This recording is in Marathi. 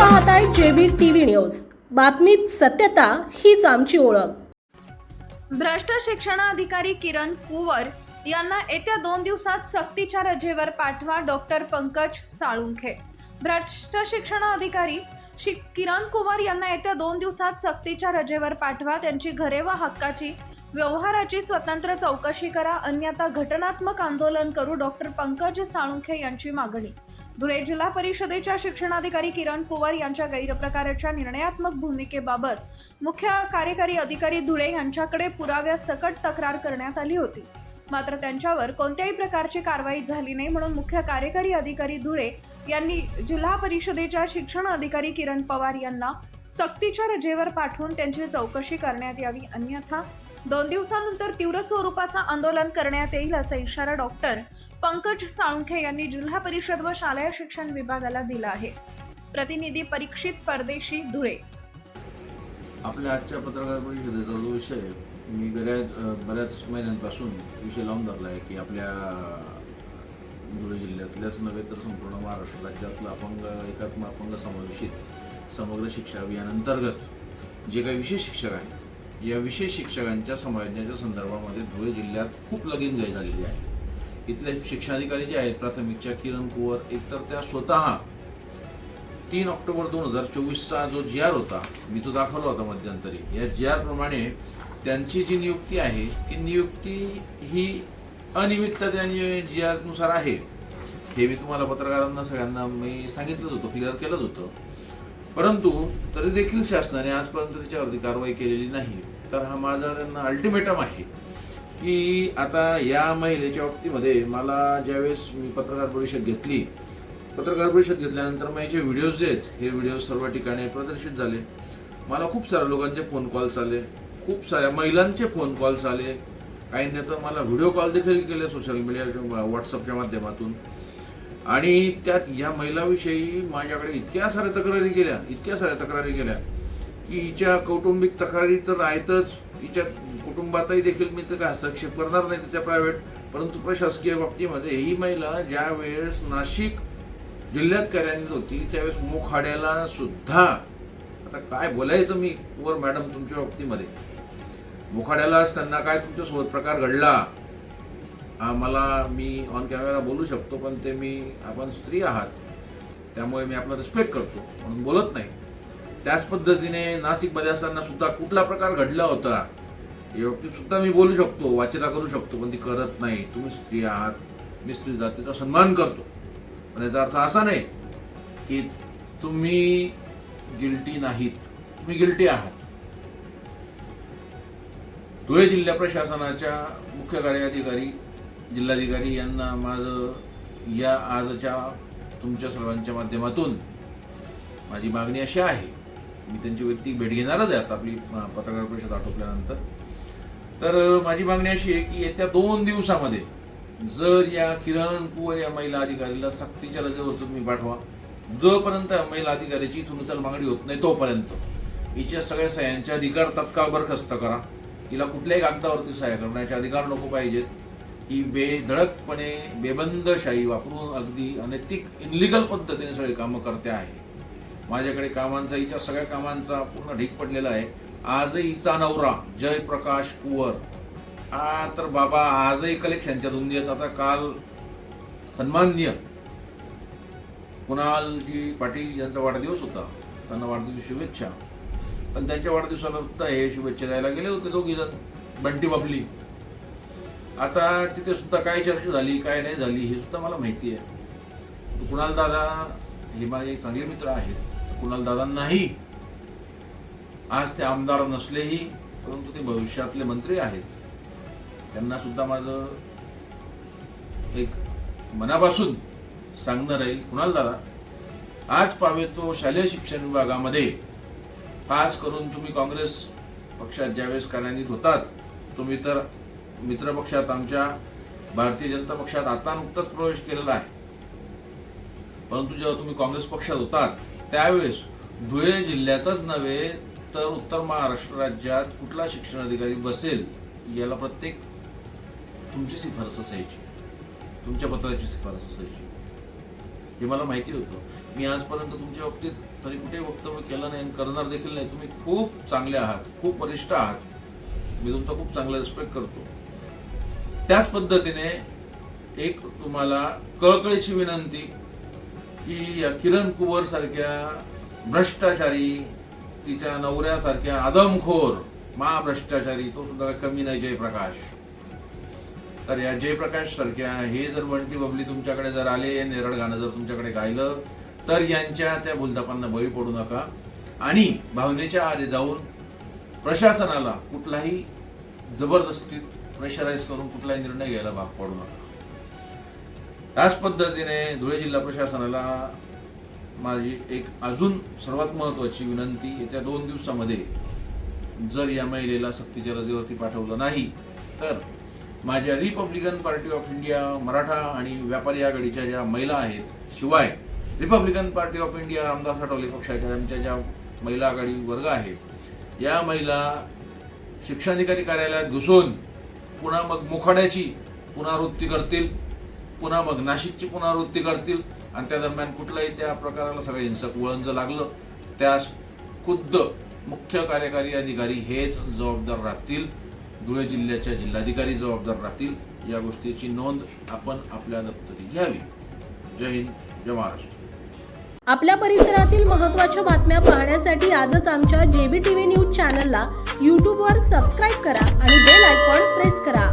पाहताय जेबीर टीव्ही न्यूज. बातमीत सत्यता हीच आमची ओळख. भ्रष्ट शिक्षणाधिकारी किरण कुवर यांना येत्या दोन दिवसात सक्तीच्या रजेवर पाठवा डॉक्टर पंकज साळुंखे. भ्रष्ट शिक्षणाधिकारी शि किरण कुवर यांना येत्या दोन दिवसात सक्तीच्या रजेवर पाठवा त्यांची घरे व हक्काची व्यवहाराची स्वतंत्र चौकशी करा अन्यथा घटनात्मक आंदोलन करू डॉक्टर पंकज साळुंखे यांची मागणी. धुळे जिल्हा परिषदेच्या शिक्षणाधिकारी किरण कुवर यांच्या गैरप्रकाराच्या निर्णयात्मक भूमिकेबाबत मुख्य कार्यकारी अधिकारी धुळे यांच्याकडे पुराव्यासकट तक्रार करण्यात आली होती. मात्र त्यांच्यावर कोणत्याही प्रकारची कारवाई झाली नाही म्हणून मुख्य कार्यकारी अधिकारी धुळे यांनी जिल्हा परिषदेच्या शिक्षण अधिकारी किरण पवार यांना सक्तीच्या रजेवर पाठवून त्यांची चौकशी करण्यात यावी. अन्यथा दोन दिवसानंतर तीव्र स्वरूपाचा आंदोलन करण्यात येईल असा इशारा डॉक्टर पंकज साळुंखे यांनी जिल्हा परिषद व शालेय शिक्षण विभागाला दिला आहे. प्रतिनिधी परीक्षित परदेशी धुळे. आपल्या आजच्या पत्रकार परिषदेचा जो विषय मी बऱ्याच बऱ्याच महिन्यांपासून विषय लावून धरला आहे की आपल्या धुळे जिल्ह्यातल्याच नव्हे तर संपूर्ण महाराष्ट्र राज्यातलं अपंग एकात्म अपंग समावेशित समग्र शिक्षा अभियानांतर्गत जे काही विशेष शिक्षक आहेत या विशेष शिक्षकांच्या समायोजनाच्या संदर्भामध्ये धुळे जिल्ह्यात खूप लगीन गय झालेली आहे. इथले शिक्षणाधिकारी जे आहेत प्राथमिकच्या किरण कुवर एकतर त्या स्वतः तीन ऑक्टोबर दोन हजार चोवीसचा जो जी आर होता मी तो दाखवला होता मध्यंतरी. या जी आर प्रमाणे त्यांची जी नियुक्ती आहे ती नियुक्ती ही अनियमितता जी आरनुसार आहे. हे मी तुम्हाला पत्रकारांना सगळ्यांना मी सांगितलंच होतं क्लिअर केलंच होतं. परंतु तरी देखील शासनाने आजपर्यंत त्याच्यावरती कारवाई केलेली नाही. तर हा माझा त्यांना अल्टिमेटम आहे. की आता या महिलेच्या बाबतीमध्ये मला ज्यावेळेस मी पत्रकार परिषद घेतली पत्रकार परिषद घेतल्यानंतर मग याचे व्हिडिओज जे आहेत हे व्हिडिओ सर्व ठिकाणी प्रदर्शित झाले. मला खूप साऱ्या लोकांचे फोन कॉल्स आले खूप साऱ्या महिलांचे फोन कॉल्स आले. काहींनी तर मला व्हिडिओ कॉल देखील केले सोशल मीडिया व्हॉट्सअपच्या माध्यमातून. आणि त्यात या महिलाविषयी माझ्याकडे इतक्या साऱ्या तक्रारी केल्या इतक्या साऱ्या तक्रारी केल्या की हिच्या कौटुंबिक तक्रारी तर आहेतच तिच्या कुटुंबातही देखील मी तर काय हस्तक्षेप करणार नाही त्याच्या प्रायव्हेट परंतु प्रशासकीय बाबतीमध्ये ही महिला ज्या वेळेस नाशिक जिल्ह्यात कार्यान्वित होती त्यावेळेस मोखाड्याला सुद्धा आता काय बोलायचं मी वर मॅडम तुमच्या बाबतीमध्ये. मोखाड्यालाच त्यांना काय तुमच्यासोबत प्रकार घडला हा मला मी ऑन कॅमेरा बोलू शकतो पण ते मी आपण स्त्री आहात त्यामुळे मी आपला रिस्पेक्ट करतो म्हणून बोलत नाही. त्याच पद्धतीने नाशिकमध्ये असताना सुद्धा कुठला प्रकार घडला होता यावरती सुद्धा मी बोलू शकतो वाच्यता करू शकतो पण ती करत नाही. तुम्ही स्त्री आहात मी स्त्री जातीचा सन्मान करतो. पण याचा अर्थ असा नाही की तुम्ही गिल्टी नाहीत तुम्ही गिल्टी आहात. धुळे जिल्हा प्रशासनाच्या मुख्य कार्याधिकारी जिल्हाधिकारी यांना माझं या आजच्या तुमच्या सर्वांच्या माध्यमातून माझी मागणी अशी आहे मी त्यांची वैयक्तिक भेट घेणारच आहे आता आपली पत्रकार परिषद आटोपल्यानंतर. तर माझी मागणी अशी आहे की येत्या दोन दिवसामध्ये जर या किरण कुवर या महिला अधिकारीला सक्तीच्या रजेवर तुम्ही पाठवा जोपर्यंत या महिला अधिकाऱ्याची इथून उचल मागणी होत नाही तोपर्यंत. हिच्या सगळ्या सह्यांचे अधिकार तत्काळ बरखास्त करा. हिला कुठल्याही कागदावरती सह्या करण्याचे अधिकार नको पाहिजेत. ही बेधडकपणे बेबंदशाही वापरून अगदी अनैतिक इनलिगल पद्धतीने सगळे कामं करते आहे. माझ्याकडे कामांचा हिच्या सगळ्या कामांचा पूर्ण ढीक पडलेला आहे. आजही हिचा नवरा जयप्रकाश कुवर. हा तर बाबा आजही कलेक्शनच्या दोन आहेत आता काल सन्माननीय कुणालजी पाटील यांचा वाढदिवस होता. त्यांना वाढदिवस शुभेच्छा. पण त्यांच्या वाढदिवसाला सुद्धा हे शुभेच्छा द्यायला गेले होते दोघी जण. बंटी बाबली. आता तिथे सुद्धा काय चर्चा झाली काय नाही झाली हे सुद्धा मला माहिती आहे. कुणाल दादा हे माझे चांगले मित्र आहेत. कुणाल दादांनाही. आज ते आमदार नसलेही परंतु ते भविष्यातले मंत्री आहेत. त्यांना सुद्धा माझं एक मनापासून सांगणं राहील कुणाल दादा? आज पावे तो शालेय शिक्षण विभागामध्ये. खास करून तुम्ही काँग्रेस पक्षात ज्यावेळेस कार्यान्वित होतात तुम्ही तर मित्र पक्षात आमच्या भारतीय जनता पक्षात आता नुकताच प्रवेश केलेला आहे. परंतु जेव्हा तुम्ही काँग्रेस पक्षात होतात त्यावेळेस धुळे जिल्ह्यातच नव्हे तर उत्तर महाराष्ट्र राज्यात कुठला शिक्षण अधिकारी बसेल याला प्रत्येक तुमची शिफारस असायची. तुमच्या पत्राची शिफारस असायची. हे मला माहिती होतं. मी आजपर्यंत तुमच्या बाबतीत तरी कुठे वक्तव्य केलं नाही आणि करणार देखील नाही. तुम्ही खूप चांगले आहात खूप वरिष्ठ आहात. मी तुमचा खूप चांगला रिस्पेक्ट करतो. त्याच पद्धतीने एक तुम्हाला कळकळीची विनंती की किरण कुवर सारख्या भ्रष्टाचारी तिच्या नवऱ्यासारख्या आदमखोर महाभ्रष्टाचारी तो सुद्धा कमी नाही जयप्रकाश. तर या जयप्रकाश सारख्या हे जर बंटी बबली तुमच्याकडे जर आले नेरळ गाणं जर तुमच्याकडे गायलं तर यांच्या त्या बोलतापांना बळी पडू नका. आणि भावनेच्या आरे जाऊन प्रशासनाला कुठलाही जबरदस्तीत प्रेशराईज करून कुठलाही निर्णय घ्यायला भाग पडू नका. त्याच पद्धतीने धुळे जिल्हा प्रशासनाला माझी एक अजून सर्वात महत्त्वाची विनंती येत्या दोन दिवसामध्ये जर या महिलेला सक्तीच्या रजेवरती पाठवलं नाही तर माझ्या Republican party of India Maratha आणि व्यापारी आघाडीच्या ज्या महिला आहेत शिवाय Republican party of India Ramdas Athawale पक्षाच्या आमच्या ज्या महिला आघाडी वर्ग आहे या महिला शिक्षणाधिकारी कार्यालयात घुसून पुन्हा मग मुखाड्याची पुनरावृत्ती करतील. पुन्हा मग नाशिकची पुनरावृत्ती करतील. आणि त्या दरम्यान कुठलाही त्या प्रकाराला सगळं हिंसक वळण जर लागलं त्यास खुद्द मुख्य कार्यकारी अधिकारी हेच जबाबदार राहतील. धुळे जिल्ह्याच्या जिल्हाधिकारी जबाबदार राहतील. या गोष्टीची नोंद आपण आपल्या दप्तरी घ्यावी. जय हिंद जय महाराष्ट्र. आपल्या परिसरातील महत्त्वाच्या बातम्या पाहण्यासाठी आजच आमच्या जेबी टीव्ही न्यूज चॅनलला यूट्यूबवर सबस्क्राईब करा आणि बेल आयकॉन प्रेस करा.